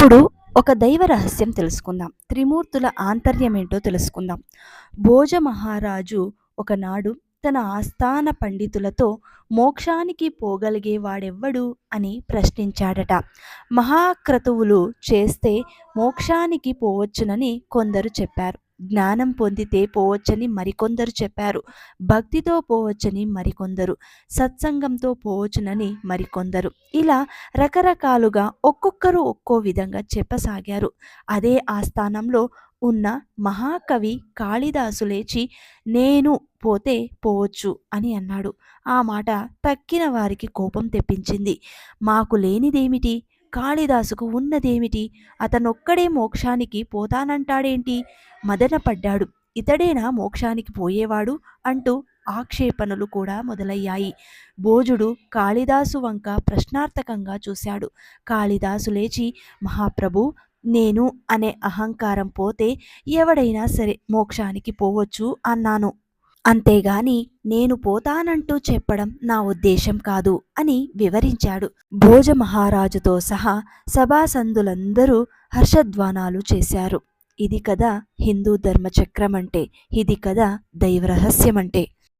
ఇప్పుడు ఒక దైవ రహస్యం తెలుసుకుందాం. త్రిమూర్తుల ఆంతర్యం ఏంటో తెలుసుకుందాం. భోజ మహారాజు ఒకనాడు తన ఆస్థాన పండితులతో మోక్షానికి పోగలిగే వాడెవ్వడు అని ప్రశ్నించాడట. మహాక్రతువులు చేస్తే మోక్షానికి పోవచ్చునని కొందరు చెప్పారు. జ్ఞానం పొందితే పోవచ్చని మరికొందరు చెప్పారు. భక్తితో పోవచ్చని మరికొందరు సత్సంగంతో పోవచ్చునని మరికొందరు. ఇలా రకరకాలుగా ఒక్కొక్కరు ఒక్కో విధంగా చెప్పసాగారు. అదే ఆస్థానంలో ఉన్న మహాకవి కాళిదాసు లేచి నేను పోతే పోవచ్చు అని అన్నాడు. ఆ మాట తక్కిన వారికి కోపం తెప్పించింది. మాకు లేనిదేమిటి? కాళిదాసుకు ఉన్నదేమిటి? అతనొక్కడే మోక్షానికి పోతానంటాడేంటి? మదనపడ్డాడు ఇతడేనా మోక్షానికి పోయేవాడు? అంటూ ఆక్షేపణలు కూడా మొదలయ్యాయి. భోజుడు కాళిదాసు వంక ప్రశ్నార్థకంగా చూశాడు. కాళిదాసు లేచి మహాప్రభు నేను అనే అహంకారం పోతే ఎవడైనా సరే మోక్షానికి పోవచ్చు అన్నాను. అంతేగాని నేను పోతానంటూ చెప్పడం నా ఉద్దేశం కాదు అని వివరించాడు. భోజ మహారాజుతో సహా సభాసందులందరూ హర్షధ్వానాలు చేశారు. ఇది కదా హిందూ ధర్మచక్రం అంటే ఇది కదా దైవరహస్యమంటే. అంటే